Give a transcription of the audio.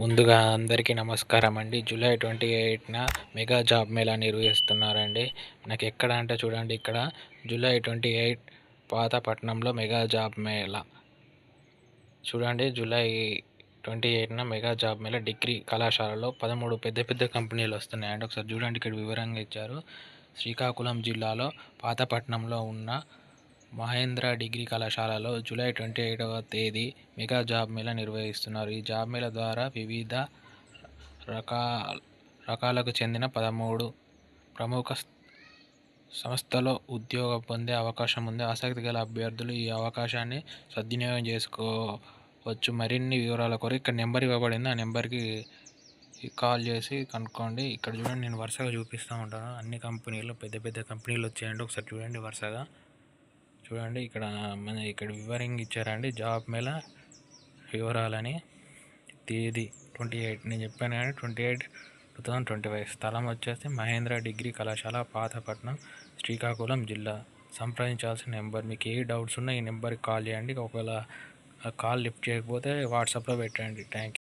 ముందుగా అందరికీ నమస్కారం అండి. జూలై ట్వంటీ ఎయిట్న మెగా జాబ్ మేళా నిర్వహిస్తున్నారండి. నాకు ఎక్కడ అంటే చూడండి ఇక్కడ జూలై ట్వంటీ ఎయిట్ పాతపట్నంలో మెగా జాబ్ మేళా. చూడండి జూలై ట్వంటీ ఎయిట్న మెగా జాబ్ మేళా డిగ్రీ కళాశాలలో పదమూడు పెద్ద పెద్ద కంపెనీలు వస్తున్నాయండి. ఒకసారి చూడండి ఇక్కడ వివరంగా ఇచ్చారు. శ్రీకాకుళం జిల్లాలో పాతపట్నంలో ఉన్న మహేంద్ర డిగ్రీ కళాశాలలో జూలై ట్వంటీ ఎయిటవ తేదీ మెగా జాబ్ మేళా నిర్వహిస్తున్నారు. ఈ జాబ్ మేళా ద్వారా వివిధ రకాల రకాలకు చెందిన పదమూడు ప్రముఖ సంస్థలో ఉద్యోగం పొందే అవకాశం ఉంది. ఆసక్తి గల అభ్యర్థులు ఈ అవకాశాన్ని సద్వినియోగం చేసుకోవచ్చు. మరిన్ని వివరాల కొరకు ఇక్కడ నెంబర్ ఇవ్వబడింది. ఆ నెంబర్కి కాల్ చేసి కనుక్కోండి. ఇక్కడ చూడండి నేను వరుసగా చూపిస్తూ ఉంటాను. అన్ని కంపెనీలు పెద్ద పెద్ద కంపెనీలు వచ్చాయండి. ఒకసారి చూడండి వరుసగా. చూడండి ఇక్కడ మన ఇక్కడ వివరంగా ఇచ్చారండి జాబ్ మేళ వివరాలని. తేదీ ట్వంటీ ఎయిట్ నేను చెప్పాను కానీ twenty eight two thousand twenty five. స్థలం వచ్చేసి మహేంద్ర డిగ్రీ కళాశాల పాతపట్నం శ్రీకాకుళం జిల్లా. సంప్రదించాల్సిన నెంబర్ మీకు ఏ డౌట్స్ ఉన్నా ఈ నెంబర్కి కాల్ చేయండి. ఒకవేళ కాల్ లిఫ్ట్ చేయకపోతే వాట్సాప్లో పెట్టండి. Thank you.